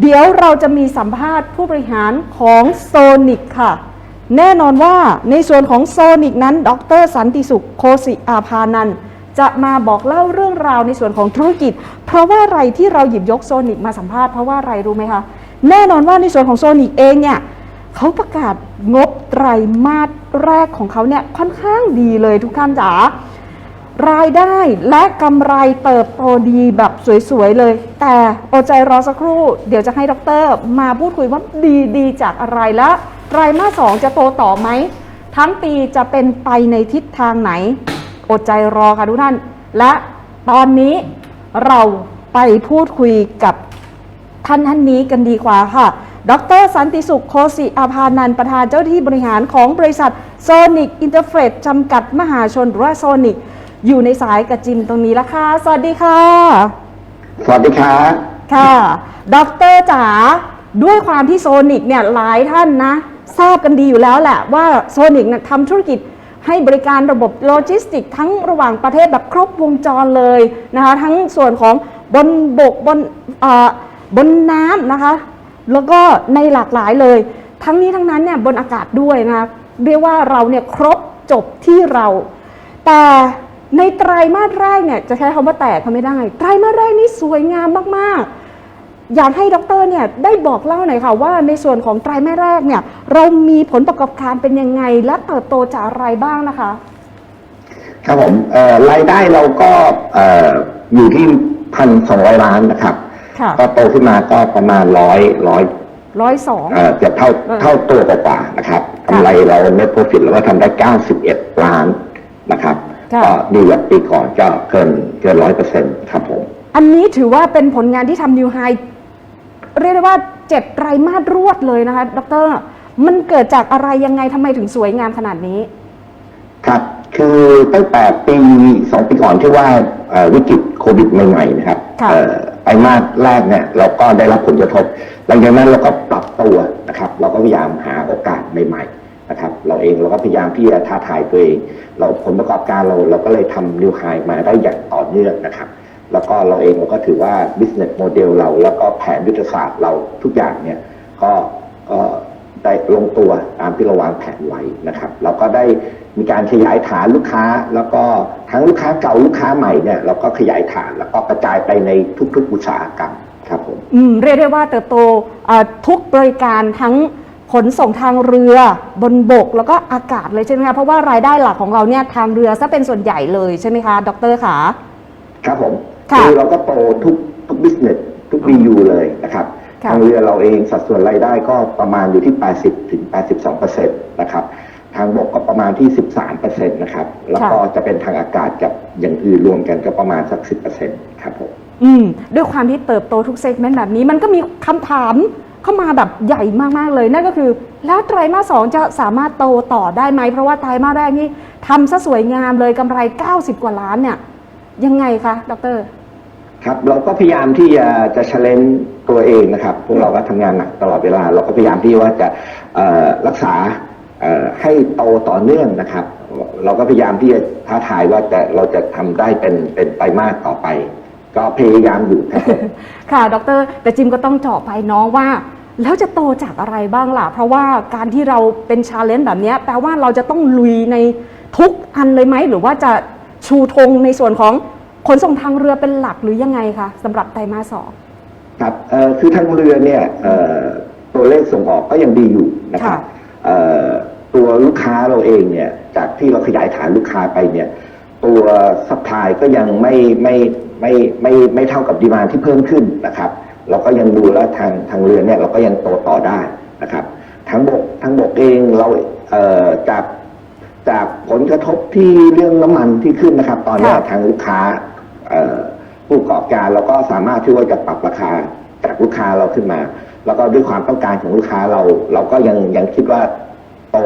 เดี๋ยวเราจะมีสัมภาษณ์ผู้บริหารของโซนิกค่ะ แน่นอนว่าในส่วนของโซนิกนั้น ดรสันติสุขโคสิอาภานันจะมาบอกเล่าเรื่องราวในส่วนของธุรกิจ เพราะว่าอะไรที่เราหยิบยกโซนิกมาสัมภาษณ์เพราะว่าอะไรรู้ไหมคะ แน่นอนว่าในส่วนของโซนิกเองเนี่ยเขาประกาศงบไตรมาสแรกของเขาเนี่ยค่อนข้างดีเลยทุกท่านจ๋า รายได้และกำไรเติบโตดีแบบสวย ๆ เลย แต่อดใจรอสักครู่ เดี๋ยวจะให้ดร มาพูดคุยว่าดีดีจากอะไรและไตรมาสสองจะโตต่อไหม ทั้งปีจะเป็นไปในทิศทางไหน อดใจรอค่ะทุกท่าน และตอนนี้เราไปพูดคุยกับท่านท่านนี้กันดีกว่าค่ะ ดรสันติสุขโคสิอาภานันประธานเจ้าหน้าที่บริหารของบริษัทโซนิกอินเตอร์เฟรจำกัดมหาชนหรือว่าโซนิก อยู่ในสายกระจิมตรงนี้แล้วค่ะ สวัสดีค่ะ สวัสดีครับค่ะ ดรจ๋า ด้วยความที่โซนิกเนี่ยหลายท่านนะ ทราบกันดีอยู่แล้วแหละ ว่าโซนิกเนี่ยทำธุรกิจให้บริการระบบโลจิสติก ทั้งระหว่างประเทศแบบครบวงจรเลยนะคะ ทั้งส่วนของบนบกบนเอ่อบนน้ำนะคะ แล้วก็ในหลากหลายเลย ทั้งนี้ทั้งนั้นเนี่ยบนอากาศด้วยนะคะเรียกว่าเราเนี่ยครบจบที่เรา แต่ ในไตรมาสแรกเนี่ยจะใช้คำว่าแตกเขาไม่ได้ ไตรมาสแรกนี่สวยงามมากๆ อยากให้ดรเนี่ยได้บอกเล่าหน่อยค่ะว่าในส่วนของไตรมาสแรกเนี่ยเรามีผลประกอบการเป็นยังไง และเติบโตจากอะไรบ้างนะคะ ครับผมเอ่อรายได้เราก็เอ่ออยู่ที่พันสองร้อยล้านนะครับค่ะก็โตขึ้นมาก็ประมาณร้อยร้อยร้อยสองเอ่อเกือบเท่าเออเท่าตัวกว่าๆนะครับค่ะกำไรเราเน็ตโปรฟิตเราก็ทำได้เก้าสิบเอ็ดล้านนะครับค่ะ ก็ดีกว่าปีก่อนก็เกินเกินร้อยเปอร์เซ็นต์ครับผม อันนี้ถือว่าเป็นผลงานที่ทำนิวไฮเรียกได้ว่าเจ็ดไตรมาสรวดเลยนะคะ ดร มันเกิดจากอะไรยังไงทำไมถึงสวยงามขนาดนี้ ครับ คือตั้งแต่ปีสองปีก่อนที่ว่าเอ่อวิกฤตโควิดใหม่ๆนะครับค่ะเอ่อไตรมาสแรกเนี่ยเราก็ได้รับผลกระทบ หลังจากนั้นเราก็ปรับตัวนะครับ เราก็พยายามหาโอกาสใหม่ ๆ นะครับ เราเองเราก็พยายามที่จะท้าทายตัวเอง เราผลประกอบการเราเราก็เลยทำนิวไฮมาได้อย่างต่อเนื่องนะครับ แล้วก็เราเองเราก็ถือว่า business model เรา แล้วก็แผนยุทธศาสตร์เราทุกอย่างเนี่ยก็ได้ลงตัวตามที่เราวางแผนไว้นะครับ เราก็ได้มีการขยายฐานลูกค้า แล้วก็ทั้งลูกค้าเก่าลูกค้าใหม่เนี่ยเราก็ขยายฐานแล้วก็กระจายไปในทุกๆอุตสาหกรรมครับผมอืมเรียกได้ว่าเติบโตทุกบริการทั้ง ขนส่งทางเรือบนบกแล้วก็อากาศเลยใช่ไหมคะเพราะว่ารายได้หลักของเราเนี่ยทางเรือซะเป็นส่วนใหญ่เลยใช่ไหมคะดรขาครับผมค่ะอเราก็โตทุกทุก business ทุก BU เลยนะครับค่ะทางเรือเราเองสัดส่วนรายได้ก็ประมาณอยู่ที่ 80ถึง82เปอร์เซ็นต์นะครับทางบกก็ประมาณที่ 13เปอร์เซ็นต์นะครับแล้วก็จะเป็นทางอากาศกับอย่างอื่นรวมกันก็ประมาณสัก 10เปอร์เซ็นต์ครับผมอืมด้วยความที่เติบโตทุกเซกเมนต์แบบนี้มันก็มีคำถาม เข้ามาแบบใหญ่มากๆเลย นั่นก็คือ แล้วไตรมาสสองจะสามารถโตต่อได้ไหม เพราะว่าไตรมาสแรกนี่ทำซะสวยงามเลยกำไร 90 กว่าล้านเนี่ย ยังไงคะดร ครับเราก็พยายามที่จะจะเชลนตัวเองนะครับ พวกเราก็ทำงานหนักตลอดเวลา เราก็พยายามที่ว่าจะเอ่อรักษาเอ่อให้โตต่อเนื่องนะครับ เราก็พยายามที่จะท้าทายว่าจะเราจะทำได้เป็นเป็นไปมากต่อไป ก็พยายามอยู่ครับผมค่ะดรแต่จิมก็ต้องเจาะไปน้องว่า แล้วจะโตจากอะไรบ้างล่ะ เพราะว่าการที่เราเป็นชาเลนจ์แบบเนี้ยแปลว่าเราจะต้องลุยในทุกอันเลยไหม หรือว่าจะชูธงในส่วนของขนส่งทางเรือเป็นหลักหรือยังไงคะสำหรับไตรมาสสอง ครับเอ่อคือทางเรือเนี่ยเอ่อตัวเลขส่งออกก็ยังดีอยู่นะครับค่ะ เอ่อตัวลูกค้าเราเองเนี่ยจากที่เราขยายฐานลูกค้าไปเนี่ยตัวซัพพลายก็ยังไม่ไม่ ไม่ไม่ไม่ไม่เท่ากับดีมานที่เพิ่มขึ้นนะครับ เราก็ยังดูแล้วทางทางเรือเนี่ยเราก็ยังโตต่อได้นะครับทั้งบกทั้งบกเองเราเอ่อจากจากผลกระทบที่เรื่องน้ำมันที่ขึ้นนะครับ ตอนเนี้ยค่ะทางลูกค้าเอ่อผู้ประกอบการเราก็สามารถที่ว่าจะปรับราคาจากลูกค้าเราขึ้นมา แล้วก็ด้วยความต้องการของลูกค้าเรา เราก็ยังยังคิดว่าโต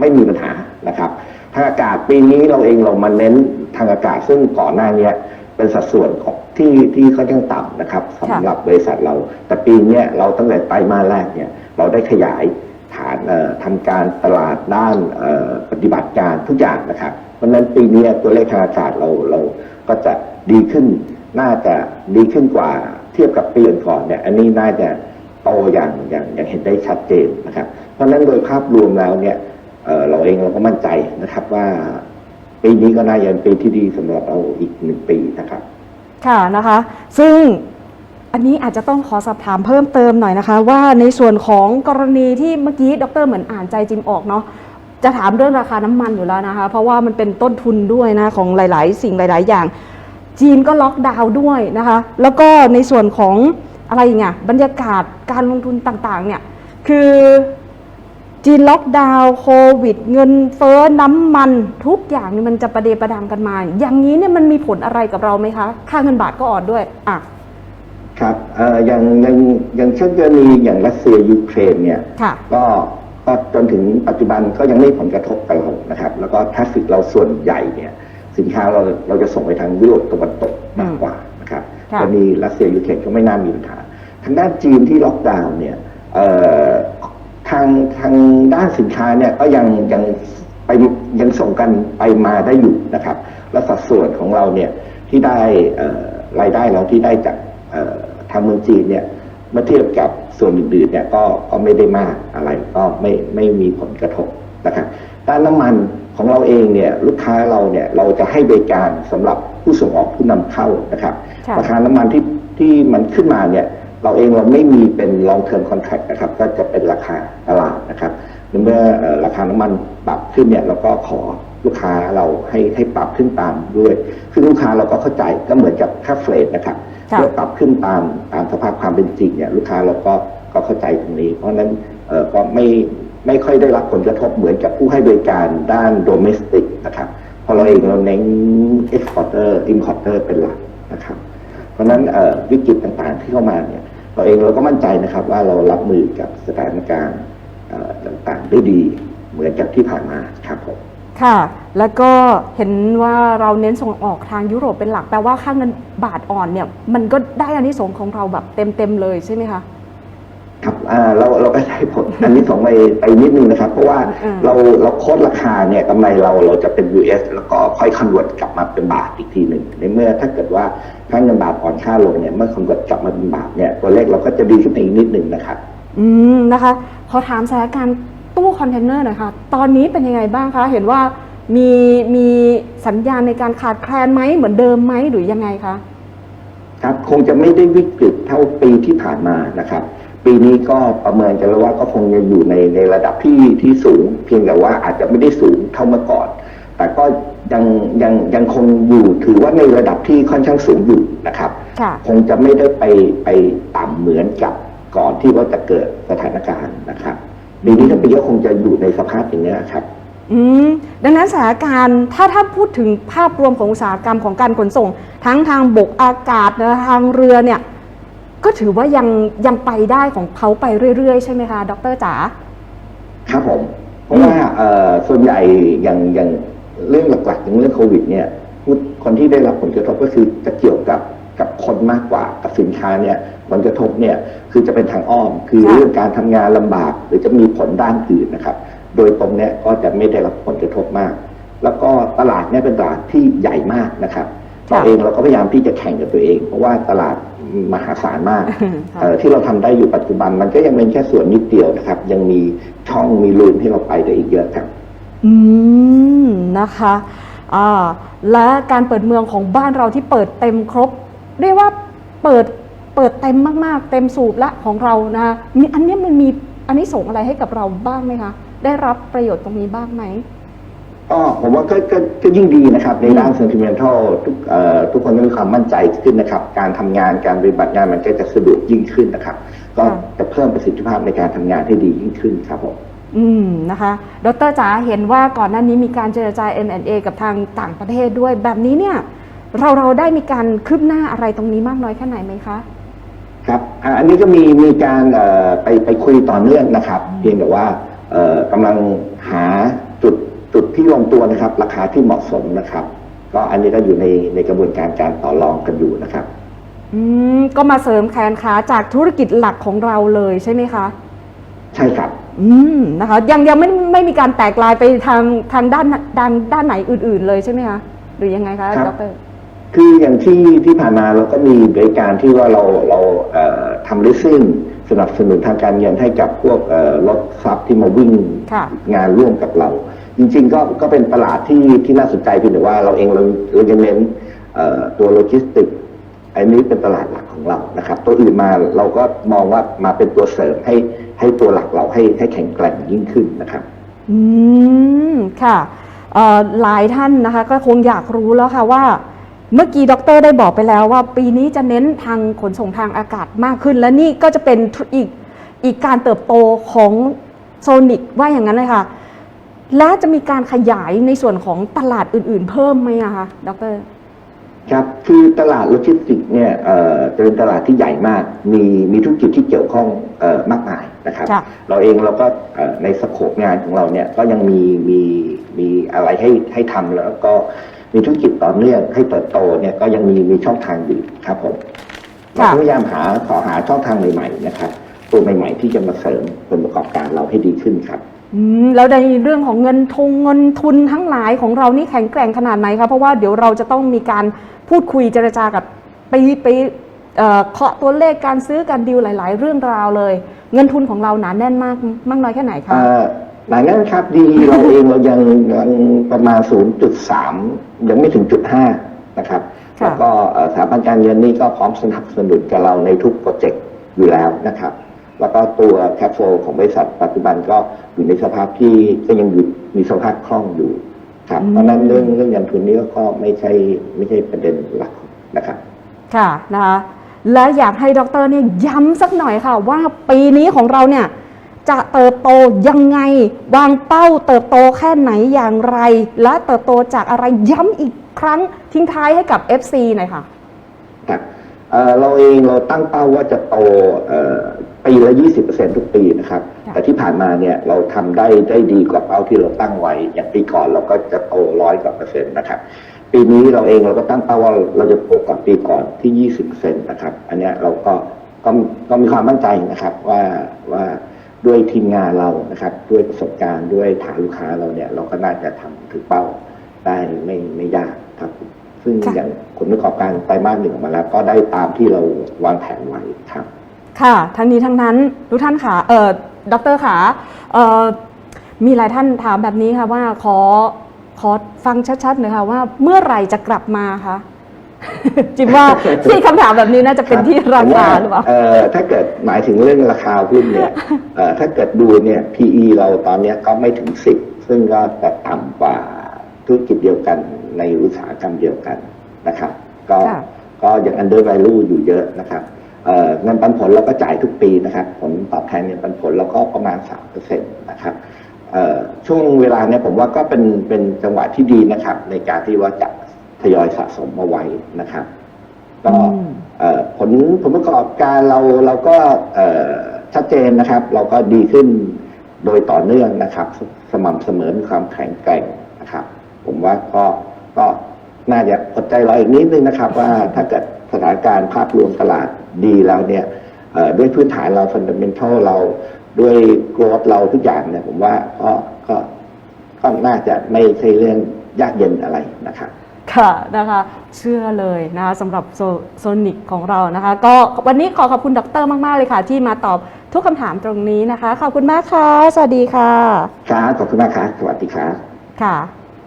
ไม่มีปัญหานะครับทางอากาศปีนี้เราเองเรามาเน้นทางอากาศซึ่งก่อนหน้าเนี้ย เป็นสัดส่วนของที่ที่ค่อนข้างต่ำนะครับสำหรับบริษัทเรา แต่ปีเนี้ยเราตั้งแต่ไตรมาสแรกเนี่ยเราได้ขยายฐานเอ่อทำการตลาดด้านเอ่อปฏิบัติการทุกอย่างนะครับ เพราะฉะนั้นปีเนี้ยตัวเลขทางอากาศเราเราก็จะดีขึ้น น่าจะดีขึ้นกว่าเทียบกับปีก่อนๆเนี่ยอันนี้น่าจะโตอย่างอย่างอย่างเห็นได้ชัดเจนนะครับ เพราะฉะนั้นโดยภาพรวมแล้วเนี่ยเอ่อเราเองเราก็มั่นใจนะครับว่า ปีนี้ก็น่าจะเป็นปีที่ดีสำหรับเราอีกหนึ่งปีนะครับ ค่ะนะคะ ซึ่งอันนี้อาจจะต้องขอสอบถามเพิ่มเติมหน่อยนะคะ ว่าในส่วนของกรณีที่เมื่อกี้ดรเหมือนอ่านใจจิมออกเนาะจะถามเรื่องราคาน้ำมันอยู่แล้วนะคะ เพราะว่ามันเป็นต้นทุนด้วยนะของหลาย ๆ สิ่งหลาย ๆ อย่าง จีนก็ล็อกดาวน์ด้วยนะคะ แล้วก็ในส่วนของอะไรเงี้ยบรรยากาศการลงทุนต่าง ๆ เนี่ยคือ จีนล็อกดาวน์โควิด เงินเฟ้อน้ำมัน ทุกอย่างนี่มันจะประเดประดังกันมา อย่างนี้เนี่ยมันมีผลอะไรกับเราไหมคะ ค่าเงินบาทก็อ่อนด้วยอะครับเอ่ออย่างอย่างอย่างเช่นกรณีอย่างรัสเซียยูเครนเนี่ยค่ะ ก็ก็จนถึงปัจจุบันก็ยังไม่มีผลกระทบกับเรานะครับ แล้วก็ทราฟฟิกเราส่วนใหญ่เนี่ย สินค้าเราเราจะส่งไปทางยุโรปตะวันตกมากกว่านะครับค่ะ กรณีรัสเซียยูเครนก็ไม่น่ามีปัญหาทางด้านจีนที่ล็อกดาวน์เนี่ยเอ่อทางทางด้านสินค้าเนี่ยก็ยังยังไปยังส่งกันไปมาได้อยู่นะครับ และสัดส่วนของเราเนี่ยที่ได้เอ่อรายได้เราที่ได้จากเอ่อทางเมืองจีนเนี่ยเมื่อเทียบกับส่วนอื่นๆเนี่ยก็ก็ไม่ได้มากอะไรก็ไม่ไม่มีผลกระทบนะครับด้านน้ำมันของเราเองเนี่ยลูกค้าเราเนี่ยเราจะให้บริการสำหรับผู้ส่งออกผู้นำเข้านะครับค่ะราคาน้ำมันที่ที่มันขึ้นมาเนี่ย เราเองเราไม่มีเป็น long term contract นะครับ ก็จะเป็นราคาตลาดนะครับเมื่อเอ่อราคาน้ำมันปรับขึ้นเนี่ยเราก็ขอลูกค้าเราให้ให้ปรับขึ้นตามด้วยคือลูกค้าเราก็เข้าใจก็เหมือนกับค่าเฟรดนะครับค่ะเมื่อปรับขึ้นตามตามสภาพความเป็นจริงเนี่ยลูกค้าเราก็ก็เข้าใจตรงนี้ เพราะฉะนั้นเอ่อก็ไม่ไม่ค่อยได้รับผลกระทบเหมือนกับผู้ให้บริการด้านโดเมสติกนะครับเพราะเราเองเราเน้น exporter importer เป็นหลักนะครับ เพราะฉะนั้นเอ่อวิกฤตต่างๆที่เข้ามาเนี่ย เราเองเราก็มั่นใจนะครับว่าเรารับมือกับสถานการณ์ต่างๆได้ดีเหมือนกับที่ผ่านมาครับผมค่ะ แล้วก็เห็นว่าเราเน้นส่งออกทางยุโรปเป็นหลักแปลว่าค่าเงินบาทอ่อนเนี่ยมันก็ได้อานิสงส์ของเราแบบเต็มๆเลยใช่ไหมคะ ครับอ่าเราเราก็ใช้ผลอันนี้สองไปไปนิดนึงนะครับ เพราะว่าอืมเราเราโค้ดราคาเนี่ยกำไรเราเราจะเป็น US แล้วก็ค่อยคอนเวิร์ตกลับมาเป็นบาทอีกทีหนึ่งในเมื่อถ้าเกิดว่าค่าเงินบาทอ่อนค่าลงเนี่ยเมื่อคอนเวิร์ตกลับมาเป็นบาทเนี่ยตัวเลขเราก็จะดีขึ้นไปอีกนิดนึงนะครับ อืมนะคะขอถามสถานการณ์ตู้คอนเทนเนอร์หน่อยค่ะตอนนี้เป็นยังไงบ้างคะเห็นว่ามีมีสัญญาณในการขาดแคลนไหมเหมือนเดิมไหมหรือยังไงคะครับคงจะไม่ได้วิกฤตเท่าปีที่ผ่านมานะครับ ปีนี้ก็ประเมินกันแล้วว่าก็คงจะอยู่ในในระดับที่ที่สูง เพียงแต่ว่าอาจจะไม่ได้สูงเท่าเมื่อก่อน แต่ก็ยังยังยังคงอยู่ถือว่าในระดับที่ค่อนข้างสูงอยู่นะครับค่ะคงจะไม่ได้ไปไปต่ำเหมือนกับก่อนที่ว่าจะเกิดสถานการณ์นะครับปีนี้ทั้งปีก็คงจะอยู่ในสภาพอย่างนี้ยครับอืมดังนั้นสถานการณ์ถ้าถ้าพูดถึงภาพรวมของอุตสาหกรรมของการขนส่ง ทั้งทางบกอากาศและทางเรือเนี่ย ก็ถือว่ายังยังไปได้ของเขาไปเรื่อยๆ ใช่ไหมคะ ดรจ๋าครับผม เพราะว่าเอ่อส่วนใหญ่อย่างอย่างเรื่องหลักๆอย่างเรื่องโควิด เนี่ยพูดคนที่ได้รับผลกระทบก็คือจะเกี่ยวกับกับคนมากกว่ากับสินค้าเนี่ยผลกระทบเนี่ยคือจะเป็นทางอ้อม คือค่ะเรื่องการทำงานลำบาก หรือจะมีผลด้านอื่นนะครับ โดยตรงเนี่ยก็จะไม่ได้รับผลกระทบมาก แล้วก็ตลาดเนี่ยเป็นตลาดที่ใหญ่มากนะครับเราเองเราก็พยายามที่จะแข่งกับตัวเอง เพราะว่าตลาด มหาศาลมากค่ะเอ่อที่เราทำได้อยู่ปัจจุบันมันก็ยังเป็นแค่ส่วนนิดเดียวนะครับ ยังมีช่องมีรูมให้เราไปได้อีกเยอะครับ อืมนะคะอ่าและการเปิดเมืองของบ้านเราที่เปิดเต็มครบ เรียกว่าเปิดเปิดเต็มมาก ๆ เต็มสูบละของเรานะคะมีอันเนี้ยมันมีอันนี้ส่งส์อะไรให้กับเราบ้างไหมคะ ได้รับประโยชน์ตรงนี้บ้างไหม ก็ผมว่าก็ก็ก็ยิ่งดีนะครับในด้าน sentimental ทุกเอ่อทุกคนก็มีความมั่นใจขึ้นนะครับ การทำงานการปฏิบัติงานมันก็จะสะดวกยิ่งขึ้นนะครับ ก็ค่ะ จะเพิ่มประสิทธิภาพในการทำงานให้ดียิ่งขึ้นครับผม อืมนะคะ ดรจ๋าเห็นว่าก่อนหน้านี้มีการเจรจา M&A กับทางต่างประเทศด้วย แบบนี้เนี่ย เราเราได้มีการคืบหน้าอะไรตรงนี้มากน้อยแค่ไหนไหมคะ ครับอ่าอันนี้ก็มีมีการเอ่อไปไปคุยต่อเนื่องนะครับ เพียงแต่ว่าเอ่อกำลังหาจุดจุด ที่ลงตัวนะครับ ราคาที่เหมาะสมนะครับ ก็อันนี้ก็อยู่ในในกระบวนการการต่อรองกันอยู่นะครับอืมก็มาเสริมแขนขาจากธุรกิจหลักของเราเลยใช่ไหมคะ ใช่ครับ อืมนะคะยังยังไม่ไม่มีการแตกลายไปทางทางด้านด้านด้านไหนอื่น ๆ เลยใช่ไหมคะหรือยังไงคะครับดรคืออย่างที่ที่ผ่านมาเราก็มีบริการที่ว่าเราเราเอ่อทำ leasing สนับสนุนทางการเงินให้กับพวกเอ่อรถทรัพย์ที่มาวิ่งค่ะงานร่วมกับเรา จริงๆก็ก็เป็นตลาดที่ที่น่าสนใจเพียงแต่ว่าเราเองเราเราจะเน้นตัวโลจิสติกอันนี้เป็นตลาดหลักของเรานะครับ ตัวอื่นมาเราก็มองว่ามาเป็นตัวเสริมให้ให้ตัวหลักเราให้ให้แข็งแกร่งยิ่งขึ้นนะครับ อืมค่ะหลายท่านนะคะ ก็คงอยากรู้แล้วค่ะว่า เมื่อกี้ดรได้บอกไปแล้วว่า ปีนี้จะเน้นทางขนส่งทางอากาศมากขึ้น และนี่ก็จะเป็นอีกอีกการเติบโตของโซนิกว่าอย่างนั้นเลยค่ะ และจะมีการขยายในส่วนของตลาดอื่นๆ เพิ่มไหมอะคะดรครับคือตลาดโลจิสติกส์เนี่ยเอ่อจะเป็นตลาดที่ใหญ่มาก มีมีธุรกิจที่เกี่ยวข้องเอ่อมากมายนะครับค่ะเราเองเราก็เอ่อในสโคปงานของเราเนี่ยก็ยังมีมีมีอะไรให้ให้ทำแล้วก็มีธุรกิจต่อเนื่องให้เติบโตเนี่ยก็ยังมีมีช่องทางอยู่ครับผมเราค่ะก็พยายามหาขอหาช่องทางใหม่ๆนะครับตัวใหม่ๆที่จะมาเสริมผลประกอบการเราให้ดีขึ้นครับ อืมแล้วในเรื่องของเงินทงเงินทุนทั้งหลายของเรานี่แข็งแกร่งขนาดไหนคะเพราะว่าเดี๋ยวเราจะต้องมีการพูดคุยเจรจากับไปไปเอ่อเคาะตัวเลขการซื้อการดีลหลาย ๆ เรื่องราวเลย เงินทุนของเราหนาแน่นมากมากน้อยแค่ไหนคะ เอ่อหลายนั้นครับดีเราเองเรายังยังประมาณ 0.3 ยังไม่ถึงจุด5นะครับ ค่ะ แล้วก็เอ่อสถาบันการเงินนี่ก็พร้อมสนับสนุนกับเราในทุกโปรเจกต์อยู่แล้วนะครับ แล้วก็ตัวแคปโฟของบริษัทปัจจุบันก็อยู่ในสภาพที่ก็ยังอยู่มีสภาพคล่องอยู่ครับเพราะฉะนั้นเรื่องเรื่องเงินทุนนี้ก็ไม่ใช่ไม่ใช่ประเด็นหลักนะครับ ค่ะนะคะและอยากให้ดรเนี่ยย้ำสักหน่อยค่ะ ว่าปีนี้ของเราเนี่ยจะเติบโตยังไง วางเป้าเติบโตแค่ไหนอย่างไร และเติบโตจากอะไรย้ำอีกครั้งทิ้งท้ายให้กับ FC หน่อยค่ะครับเอ่อเราเองเราตั้งเป้าว่าจะโตเอ่อ ปีละ 20%ทุกปีนะครับค่ะแต่ที่ผ่านมาเนี่ยเราทำได้ได้ดีกว่าเป้าที่เราตั้งไว้ อย่างปีก่อนเราก็จะโตร้อยกว่าเปอร์เซ็นต์นะครับ ปีนี้เราเองเราก็ตั้งเป้าว่าเราจะโตกว่าปีก่อนที่ 20%นะครับ อันเนี้ยเราก็ก็ก็มีความมั่นใจนะครับว่าว่าด้วยทีมงานเรานะครับ ด้วยประสบการณ์ด้วยฐานลูกค้าเราเนี่ย เราก็น่าจะทำถึงเป้าได้ไม่ไม่ยากครับ ซึ่งค่ะอย่างผลประกอบการไตรมาสหนึ่งออกมาแล้ว ก็ได้ตามที่เราวางแผนไว้ครับ ค่ะ ทั้งนี้ทั้งนั้นทุกท่านค่ะเอ่อดรขาเอ่อมีหลายท่านถามแบบนี้ค่ะว่าขอขอฟังชัดๆหน่อยค่ะว่าเมื่อไหร่จะกลับมาคะจิมว่าที่คำถามแบบนี้น่าจะเป็นที่ราคาหรือเปล่าเอ่อถ้าเกิดหมายถึงเรื่องราคาหุ้นเนี่ยเอ่อถ้าเกิดดูเนี่ย PE เราตอนเนี้ยก็ไม่ถึงสิบซึ่งก็จะต่ำกว่าธุรกิจเดียวกันในอุตสาหกรรมเดียวกันนะครับ ก็ค่ะก็ยัง under value อยู่เยอะนะครับ เอ่อเงินปันผลเราก็จ่ายทุกปีนะครับ ผลตอบแทนเงินปันผลเราก็ประมาณสามเปอร์เซ็นต์นะครับเอ่อช่วงเวลาเนี่ยผมว่าก็เป็นเป็นจังหวะที่ดีนะครับ ในการที่ว่าจะทยอยสะสมมาไว้นะครับก็อืมเอ่อผลผลประกอบการเราเราก็เอ่อชัดเจนนะครับ เราก็ดีขึ้นโดยต่อเนื่องนะครับสสม่ำเสมอมีความแข็งแกร่งนะครับ ผมว่าก็ก็น่าจะอดใจรออีกนิดนึงนะครับ ว่าถ้าเกิดสถานการณ์ภาพรวมตลาด ดีแล้วเนี่ยเอ่อด้วยพื้นฐานเราฟันเดเมนทัลเราด้วยโกรธเราทุกอย่างเนี่ยผมว่าก็ก็ก็น่าจะไม่ใช่เรื่องยากเย็นอะไรนะครับค่ะนะคะเชื่อเลยนะคะสำหรับโซโซนิกของเรานะคะ ก็วันนี้ขอขอบคุณดรมาก ๆ เลยค่ะ ที่มาตอบทุกคำถามตรงนี้นะคะ ขอบคุณมากค่ะ สวัสดีค่ะครับขอบคุณมากครับสวัสดีครับค่ะ